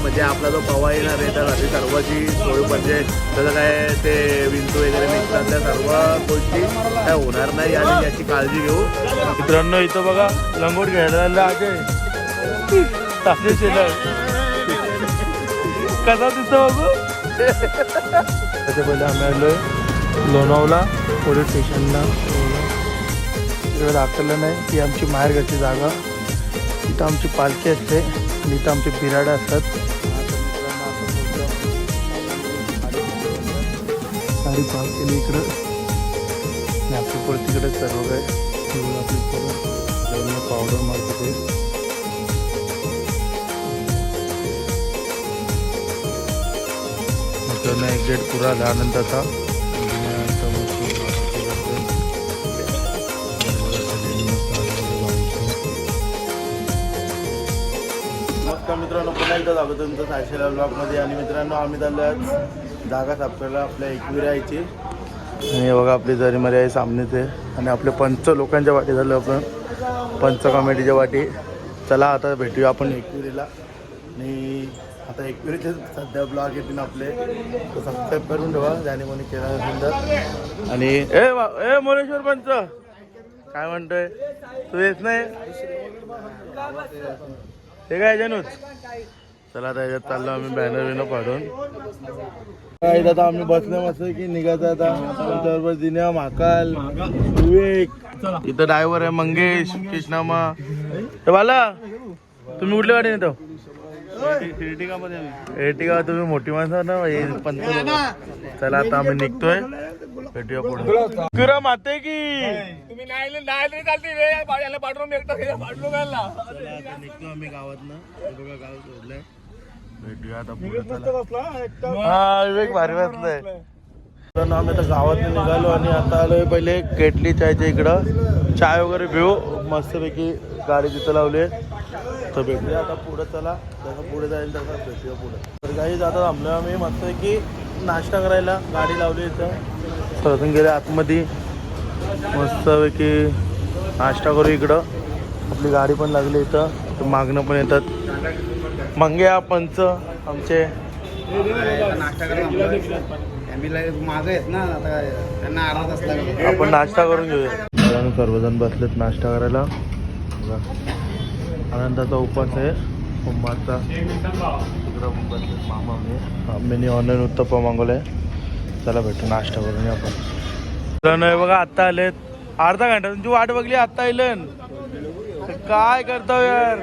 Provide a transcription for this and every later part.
म्हणजे आपला जो पवा येणार आहे तर त्यासाठी सर्वची सोय म्हणजे त्याचं काय ते विंचू वगैरे निघतात त्या सर्व गोष्टी काय होणार नाही आणि याची काळजी घेऊ. मित्रांनो इथं बघा लंगोट घ्यायला अजय अजय शेलर कसा दिसतो बघू? त्याच्या पहिले आम्ही आलो लोणावला पोलीस स्टेशनला तिकडे दाखवलं नाही. ही आमची माहेरघरची जागा. इथं आमची पालखी असते. आणि इथं आमचे बिराडं असतात. साडी पार्क केली इकडं. आणि आपली पोरं तिकडे सर्व काय. आपली पोरं पावडर मारतो ते. मित्रांनो एक गेट पुरा आला नमस्कार मित्रांनो पुन्हा एकदा स्वागत तुमचं सायशेला ब्लॉगमध्ये. आणि मित्रांनो आम्ही चाललो आज जागा सापडायला आपल्या एकविरायची आणि बघा आपली जरीमरी आहे सामनेच. आहे आणि आपले पंच लोकांच्या वाटी झालं आपण. पंच कमिटीच्या वाटी. चला आता भेटूया आपण एकविरीला. आणि आता एकविरीचे सध्या ब्लॉग येतील आपले. तर सबस्क्राईब करून ठेवा ज्याने कोणी केला सुंदर आणि ए ए मोरेश्वर पंच! काय म्हणतोय? तू येत नाही? हे काय जानूच चला आता याच्यात चाललो आम्ही बॅनर बिनर पाडून. काय आता आम्ही बसलो मस्त की निघायचं आता. आमच्याबरोबर दिन्या महाकाल विवेक. इथं ड्रायव्हर आहे मंगेश कृष्णामा. हे बाला तुम्ही कुठल्या गाडीने येतो? एर्टिगा तुम्ही मोठी माणसं ना लोकं. चला आता आम्ही निघतोय. भेटूया पुढे. किरा माते की. चला आता निघतो आम्ही गावातनं. हे बघा गाव सोडलंय भेटूया आता पुढे चला. हा विवेक भारी मित्रांनो, आम्ही आता गावात निघालो आणि आता आलोय पहिले केटली चायच्या इकडं. चाय वगैरे पिऊ. मस्तपैकी गाडी तिथं लावली तर भेटूया. म्हणजे आता पुढं चला जसं पुढे जाईल तसं भेटूया पुढं. तर काही जाता थांबलो आम्ही मस्तपैकी नाश्ता करायला गाडी लावली इथं. सरतून गेले आतमध्ये. मस्तपैकी नाश्ता करू इकडं. आपली गाडी पण लागली इथं. मागणं पण येतात. मंग्या पंच आमचे. नाश्ता आपण नाश्ता करून घेऊया. सर्वजण बसलेत नाश्ता करायला. आनंदाचा उपवास आहे. उम्माचा मामा मी मी ऑनलाईन उत्तप्पा मागवलाय. चला भेटू नाश्ता करून आपण. नाही बघा आत्ता आलेत. अर्धा घंटा तुमची वाट बघली आत्ता आयलन काय करतो यार?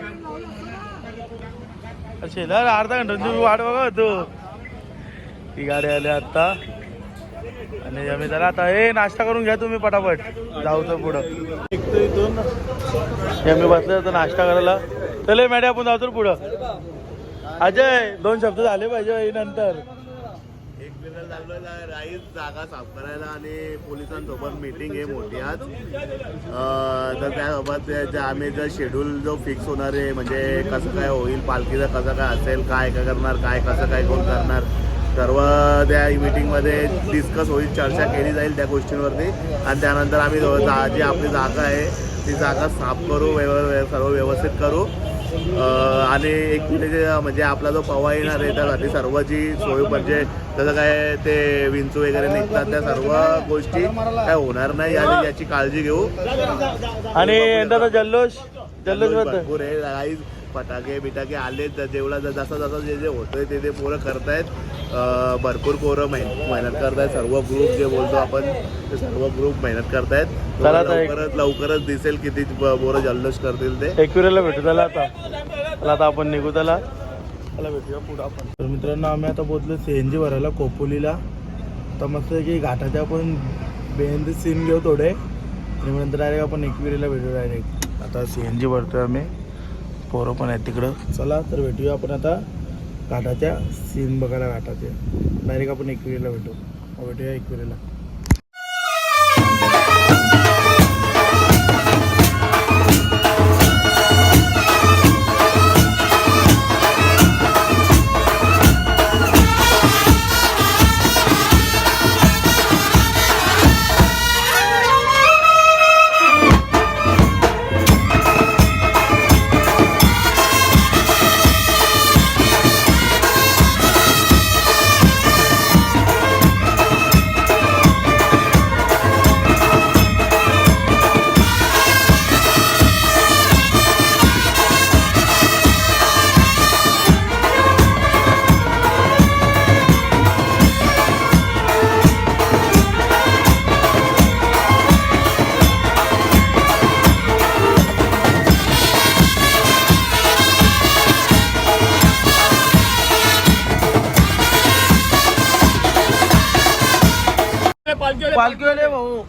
शेलार अर्धा घंटा तुमची वाट बघा तू. ही गाडी आली आत्ता. आणि आम्ही त्याला आता हे नाश्ता करून घ्या तुम्ही पटापट. जाऊ तर पुढं. इथून आम्ही बसले होतो नाश्ता करायला. चले मॅडम आपण जाऊ तर पुढं. अजय दोन शब्द झाले पाहिजे नंतर. एक मिनिट राईस जागा साफ करायला आणि पोलिसांसोबत मीटिंग आहे मोठी आज. तर त्यासोबत जे आम्ही जर शेड्यूल जो फिक्स होणार आहे म्हणजे कसं काय होईल पालखीचं कसं काय असेल काय काय करणार काय कसं काय कोण करणार सर्व त्या मीटिंगमध्ये डिस्कस होईल चर्चा केली जाईल त्या गोष्टींवरती. आणि त्यानंतर आम्ही जो- जा- जी आपली जागा आहे ती जागा साफ करू व्यव सर्व व्यवस्थित करू. आणि एक म्हणजे म्हणजे आपला जो पवा येणार आहे त्यासाठी सर्वची सोय म्हणजे जसं काय ते विंचू वगैरे निघतात त्या सर्व गोष्टी काय होणार नाही आणि याची काळजी घेऊ. आणि यंदाचा जल्लोष जल्लोषबद्दल भरपूर आहे. फटाके बिटाके आले जेवढा जसं जसं जे जे होतंय ते ते पोरं करतायत. भरपूर पोरं मेहनत मेहनत करतायत. सर्व ग्रुप जे बोलतो आपण ते सर्व ग्रुप मेहनत करतायत. लवकरच लवकरच दिसेल किती पोरं जल्लोष करतील ते. एकविरेला भेटू त्याला आता. त्याला आता आपण निघू त्याला. त्याला भेटूया पुढं आपण. तर मित्रांनो आम्ही आता पोहोचलो सी एन जी भरायला कोपोलीला. तर मस्त की घाटाचे आपण बेंद सीन घेऊ थोडे. आणि नंतर डायरेक्ट आपण एकविरीला भेटू डायरेक्ट आता सी एन जी भरतोय आम्ही. पोरं पण आहेत तिकडं. चला तर भेटूया आपण आता घाटाच्या सीन बघायला घाटाचे. डायरेक्ट आपण एकविरीला भेटू. भेटूया एकविरीला. पालखीवाले भाऊ.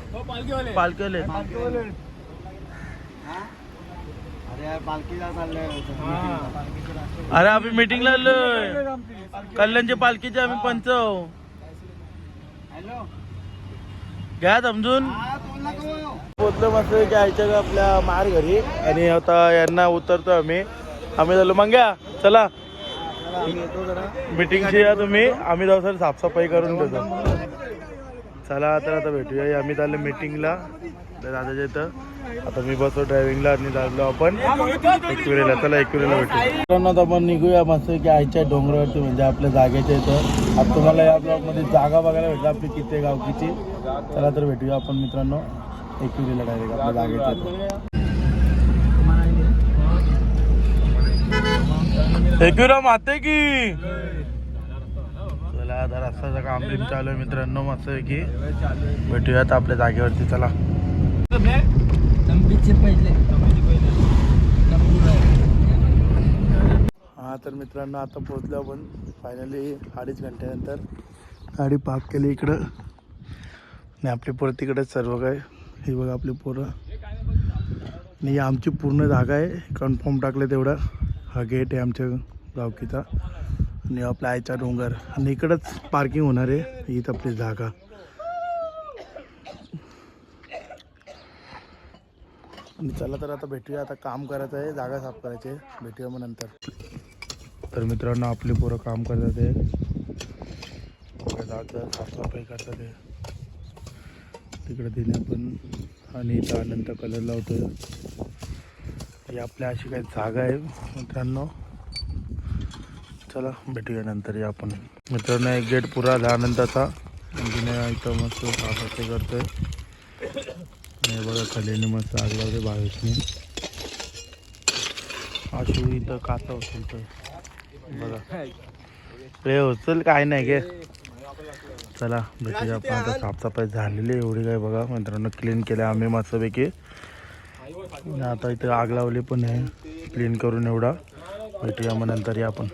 पालखीवाले. अरे आम्ही मीटिंगला आलोय. कल्याणच्या पालखीचे आम्ही पंच घ्या समजून. हा पोचलो मस्त जायचं का आपल्या मार घरी. आणि आता यांना उतरतो आम्ही. आम्ही झालो. मग घ्या. चला. मीटिंगची या तुम्ही. आम्ही जाऊ सर साफसफाई करून देतो. चला तर आता भेटूया आम्ही चाललो मीटिंगला तर दादाच्या इथं. आता मी बसतो ड्रायव्हिंगला आणि लागलो आपण. एकविरेला. चला एकविरेला भेटू मित्रांनो आपण निघूया मस्त की आईच्या डोंगरावरती म्हणजे आपल्या जागेच्या इथं. आता तुम्हाला या ब्लॉकमध्ये जागा बघायला भेटला आपली किती गावकीची चला तर भेटूया आपण मित्रांनो. एकविरेला डायरेक्ट आपल्या जागेच्या एकविरा माते की! आता रस्त्याचं काम बिम चालू आहे मित्रांनो मस्त आहे की भेटूयात आपल्या जागेवरती चला. हा तर मित्रांनो आता पोहोचलो आपण. फायनली अडीच घंट्यानंतर गाडी पार्क केली इकडं. आणि आपली पोरं तिकडेच सर्व काय. हे बघा आपली पोरं. आणि आमची पूर्ण जागा आहे. कन्फर्म टाकलं तेवढं. हा गेट आहे आमच्या गावकीचा. आणि आपल्या आईचा डोंगर. आणि इकडंच पार्किंग होणार आहे. हीच आपली जागा. आणि चला तर आता भेटूया. आता काम करायचं आहे. जागा साफ करायची आहे. भेटूया मग नंतर. तर मित्रांनो आपली पोरं काम करतात आहे. जागा साफसफाई करतात आहे. तिकडे तिने पण आणि त्यानंतर कलर लावतोय. ही आपल्या अशी काही जागा आहे मित्रांनो. चला भेटूया नंतर या आपण. मित्रांनो एक गेट पुरा झाला आनंदाचा जुन्या इथं मस्त साफसफाई करतोय. हे बघा खालीने मस्त आग लावते बावीसने. आशू इथं काचा उचलतोय. बघा. रे उचल काय नाही गे. चला भेटूया आपण. आता साफसफाई झालेली आहे एवढी काय बघा. मित्रांनो क्लीन केलं आम्ही मस्तपैकी. आता इथं आग लावली पण आहे. क्लीन करून एवढा. भेटूया मग नंतर या आपण.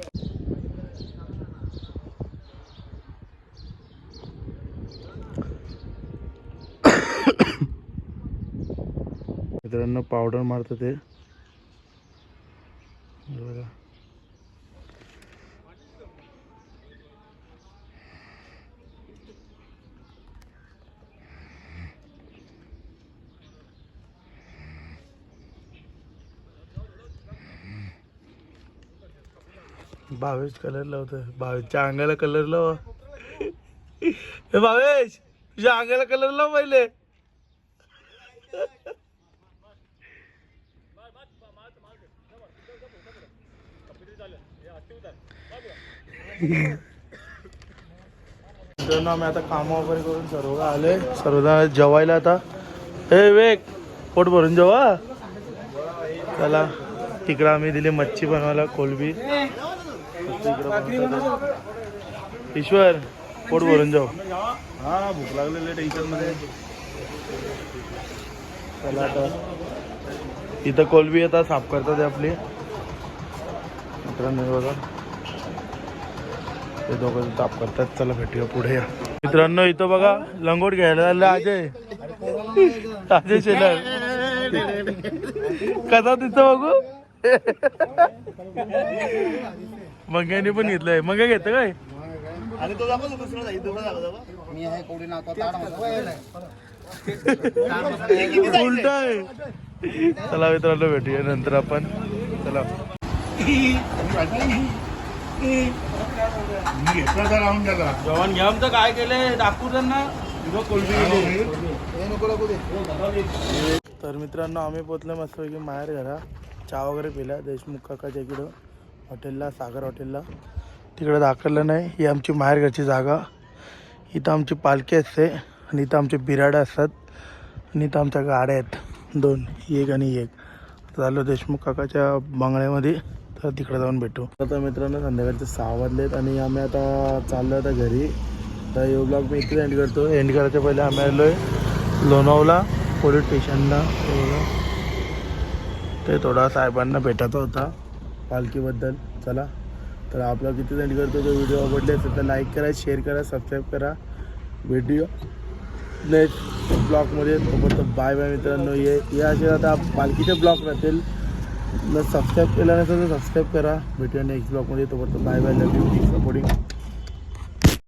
मित्रांनो पावडर मारतं ते. बघा. भावेश कलर लावतोय भावेशच्या अंगाला कलर लावा. भावेश तुझ्या अंगाला कलर लाव पहिले. मित्रांनो आम्ही आता काम वगैरे करून सर्व आले सर्वजण जेवायला आता. हे वेग पोट भरून जेवा. चला तिकडं आम्ही दिली मच्छी बनवायला कोलबी. ईश्वर पोट भरून जाऊ. हा भूक लागलेली टेन्शनमध्ये. चला आता. इथं कोलबी आता साफ करतात आपली. मित्रांनो बघा. ते दोघं साफ करतात. चला भेटूया पुढे या. मित्रांनो इथं बघा लंगोट घ्यायला आलं अजय. अजय शेलर. कसा तिथं बघू? मंग्याने पण घेतलंय. मंग्या घेतं काय? उलट आहे. चला मित्रांनो भेटूया नंतर आपण. चला. मी घेतला तर राहून गेला. जेवण घ्या आमचं काय केलंय दाखवू त्यांना तर मित्रांनो आम्ही पोचलो मस्तपैकी माहेर घरा. चहा वगैरे पिला. देशमुख काकाच्या इकडं हॉटेलला सागर हॉटेलला. तिकडं दाखवलं नाही. ही आमची माहेरघरची जागा. इथं आमची पालखी असते आणि इथं आमचे बिराडं असतात. आणि इथं आमच्या गाड्या आहेत. दोन एक आणि एक. झालं देशमुख काकाच्या बंगल्यामध्ये. तर तिकडे जाऊन भेटू. आता मित्रांनो संध्याकाळचे सहा वाजलेत आणि आम्ही आता चाललो आता घरी. तर यो ब्लॉग मी इथे एंड करतो. एंड करायच्या पहिले आम्ही आलो आहे लोणावला पोलीस स्टेशनला. ते ते थोडा साहेबांना भेटायचा होता पालखीबद्दल. चला. तर आपला किती एंड करतो. जो व्हिडिओ आवडले असेल तर लाईक करा शेअर करा सबस्क्राईब करा. व्हिडिओ नेक्स्ट ब्लॉगमध्ये तोपर्यंत बाय बाय मित्रांनो. ये या असे आता पालखीचे ब्लॉग राहतील. जर सबस्क्राईब केल्यानंतर नसेल तर सबस्क्राईब करा. भेटूया नेक्स्ट ब्लॉगमध्ये तोपर्यंत bye bye love you supporting